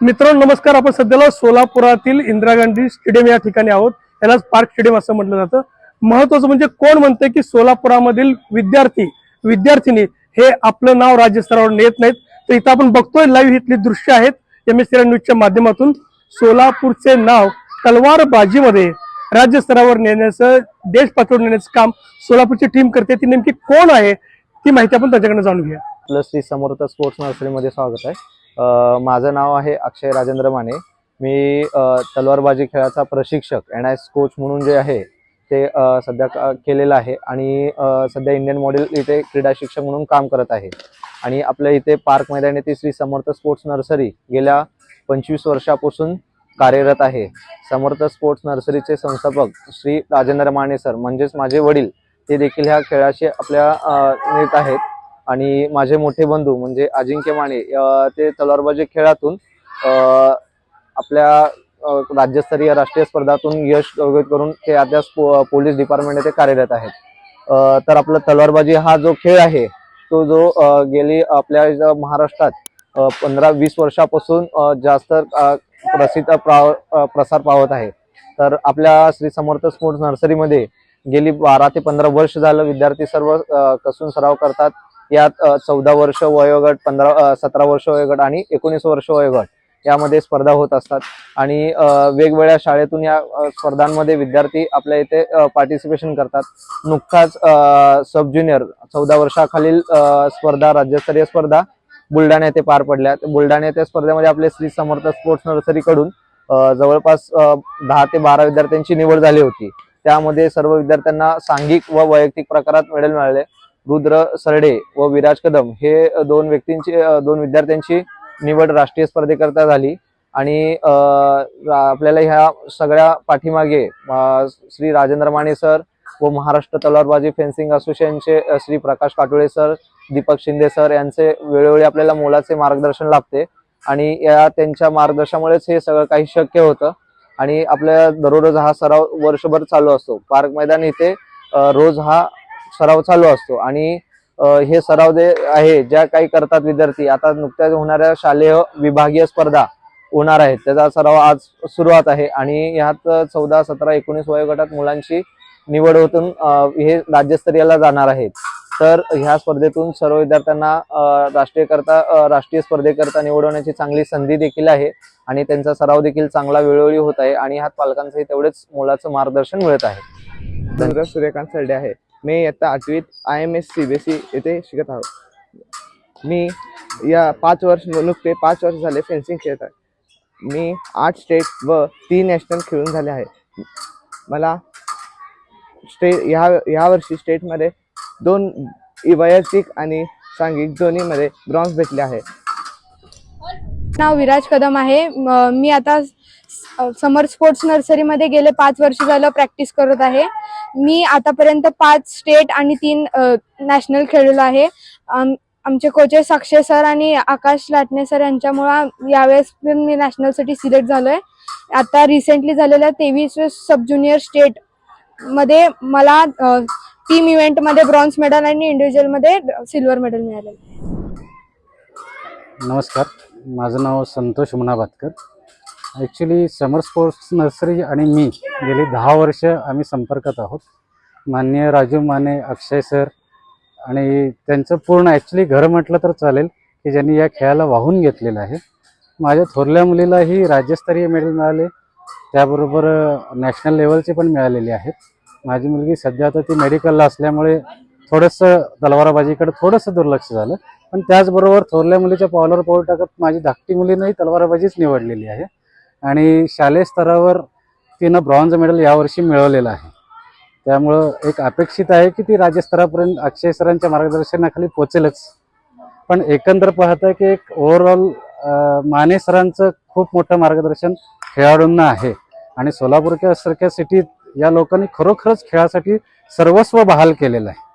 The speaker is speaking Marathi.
मित्रांनो नमस्कार. आपण सध्याला सोलापुरातील इंदिरा गांधी स्टेडियम या ठिकाणी आहोत. यालाच पार्क स्टेडियम असं म्हटलं जातं. महत्वाचं म्हणजे कोण म्हणते की सोलापुरामधील विद्यार्थी विद्यार्थिनी हे आपलं नाव राज्यस्तरावर नेत नाहीत. तर इथं आपण बघतोय लाईव्ह इथली दृश्य आहेत एम एस न्यूजच्या माध्यमातून. सोलापूरचे नाव तलवारबाजीमध्ये राज्यस्तरावर नेण्याचं देश पातळीवर नेण्याचं काम सोलापूरची टीम करते. ती नेमकी कोण आहे? ती माहिती आपण त्यांच्याकडे जाणून घेऊया. प्लस श्री समर्थ स्पोर्ट्स नर्सरीमध्ये स्वागत आहे. माझं नाव आहे अक्षय राजेंद्र माने. मी तलवारबाजी खेळाचा प्रशिक्षक एन आय कोच म्हणून जे आहे ते सध्या केलेलं आहे. आणि सध्या इंडियन मॉडेल इथे क्रीडा शिक्षक म्हणून काम करत आहे. आणि आपल्या इथे पार्क मैदान येथे श्री समर्थ स्पोर्ट्स नर्सरी गेल्या पंचवीस वर्षापासून कार्यरत आहे. समर्थ स्पोर्ट्स नर्सरीचे संस्थापक श्री राजेंद्र माने सर म्हणजेच माझे वडील ते देखील ह्या खेळाशी आपल्या नेत आहेत. आणि माझे मोठे बंधू म्हणजे अजिंक्य माने ते तलवारबाजी खेळातून आपल्या राज्यस्तरीय राष्ट्रीय स्पर्धातून यश करून ते आता पोलीस डिपार्टमेंट ते कार्यरत आहेत. तर आपला तलवारबाजी हा जो खेळ आहे तो जो गेली आपल्या महाराष्ट्रात पंधरा वीस वर्षापासून जास्त प्रसिद्ध प्रा- प्रसार पावत आहे. तर आपल्या श्री समर्थ स्पोर्ट्स नर्सरीमध्ये गेली बारा ते पंधरा वर्ष झालं विद्यार्थी सर्व कसून सराव करतात. यात चौदा वर्ष वयोगट पंधरा सतरा वर्ष वयोगट आणि एकोणीस वर्ष वयोगट यामध्ये स्पर्धा होत असतात. आणि वेगवेगळ्या शाळेतून या स्पर्धांमध्ये विद्यार्थी आपल्या इथे पार्टिसिपेशन करतात. नुकताच सब ज्युनियर चौदा वर्षाखालील स्पर्धा राज्यस्तरीय स्पर्धा बुलढाणा येथे पार पडल्या. बुलढाणा येथे स्पर्धेमध्ये आपले श्री समर्थ स्पोर्ट्स नर्सरीकडून जवळपास दहा ते बारा विद्यार्थ्यांची निवड झाली होती. त्यामध्ये सर्व विद्यार्थ्यांना सांघिक व वैयक्तिक प्रकारात मेडल मिळाले. रुद्र सरडे व विराज कदम हे दोन व्यक्तींची दोन विद्यार्थ्यांची निवड राष्ट्रीय स्पर्धेकरता झाली. आणि आपल्याला ह्या सगळ्या पाठीमागे श्री राजेंद्र माने सर व महाराष्ट्र तलवारबाजी फेन्सिंग असोसिएशनचे श्री प्रकाश काटोळे सर दीपक शिंदे सर यांचे वेळोवेळी आपल्याला मोलाचे मार्गदर्शन लाभते आणि या त्यांच्या मार्गदर्शनामुळेच हे सगळं काही शक्य होतं. आणि आपल्या दररोज हा सराव वर्षभर चालू असतो. पार्क मैदान इथे रोज हा सराव चालू असतो. आणि हे सराव जे आहे ज्या काही करतात विद्यार्थी आता नुकत्याच होणाऱ्या शालेय विभागीय स्पर्धा होणार आहेत. त्याचा सराव आज सुरुवात आहे. आणि यात चौदा सतरा एकोणीस वयोगटात मुलांची निवड होतून हे राज्यस्तरीयला जाणार आहेत. तर ह्या स्पर्धेतून सर्व विद्यार्थ्यांना अ, राष्ट्रीय करता राष्ट्रीय स्पर्धेकरता निवडवण्याची चांगली संधी देखील आहे. आणि त्यांचा सराव देखील चांगला वेळोवेळी होत आहे. आणि ह्यात पालकांचंही तेवढेच मुलाचं मार्गदर्शन मिळत आहे. सूर्यकांत सरडे आहे. मी इयत्ता आठवीत I M S C B S C येथे शिकत आहोत मी या पाच वर्ष नुकते पाच वर्ष झाले फेन्सिंग खेळत आहे. मी आठ स्टेट व तीन नॅशनल खेळून झाले आहे. मला स्टे ह्या ह्यावर्षी स्टेटमध्ये दोन वैयक्तिक आणि सांघिक दोन्हीमध्ये ब्रॉन्झ भेटले आहे. नाव विराज कदम आहे. मी आता समर स्पोर्ट्स नर्सरीमध्ये गेले पाच वर्ष झालं प्रॅक्टिस करत आहे. मी आतापर्यंत पाच स्टेट आणि तीन नॅशनल खेळलेलो आहे. आम- आमचे कोचेस साक्षे सर आणि आकाश लाटणे सर यांच्यामुळं यावेळेस पण मी नॅशनलसाठी सिलेक्ट झालो आहे आता रिसेंटली झालेल्या तेवीस सब ज्युनियर स्टेटमध्ये मला टीम इव्हेंटमध्ये ब्रॉन्झ मेडल आणि इंडिव्हिज्युअलमध्ये सिल्वर मेडल मिळालेलं नमस्कार. माझं नाव Santosh Munabhatkar actually summer sports nursery आणि मी गेली दहा वर्ष आम्ही संपर्कात आहोत. माननीय राजू माने अक्षय सर आणि त्यांचं पूर्ण ॲक्च्युली घर म्हटलं तर चालेल की ज्यांनी या खेळाला वाहून घेतलेलं आहे. माझ्या थोरल्या मुलीलाही राज्यस्तरीय मेडल मिळाले. त्याबरोबर नॅशनल लेवलचे पण मिळालेले आहेत. माझी मुलगी सध्या आता ती मेडिकलला असल्यामुळे थोडंसं तलवाराबाजीकडे थोडंसं दुर्लक्ष झालं. पण त्याचबरोबर थोरल्या मुलीच्या पावलावर पाऊल टाकत माझी धाकटी मुलीनंही तलवाराबाजीच निवडलेली आहे. आणि शालेय स्तरावर तिनं ब्रॉन्झ मेडल यावर्षी मिळवलेलं आहे. त्यामुळं एक अपेक्षित आहे की ती राज्यस्तरापर्यंत अक्षय सरांच्या मार्गदर्शनाखाली पोचेलच. पण एकंदर पाहता की एक ओव्हरऑल माने सरांचं खूप मोठं मार्गदर्शन खेळाडूंना आहे. आणि सोलापूरच्या सारख्या सिटीत या लोकांनी खरोखरच खेळासाठी सर्वस्व बहाल केलेलं आहे.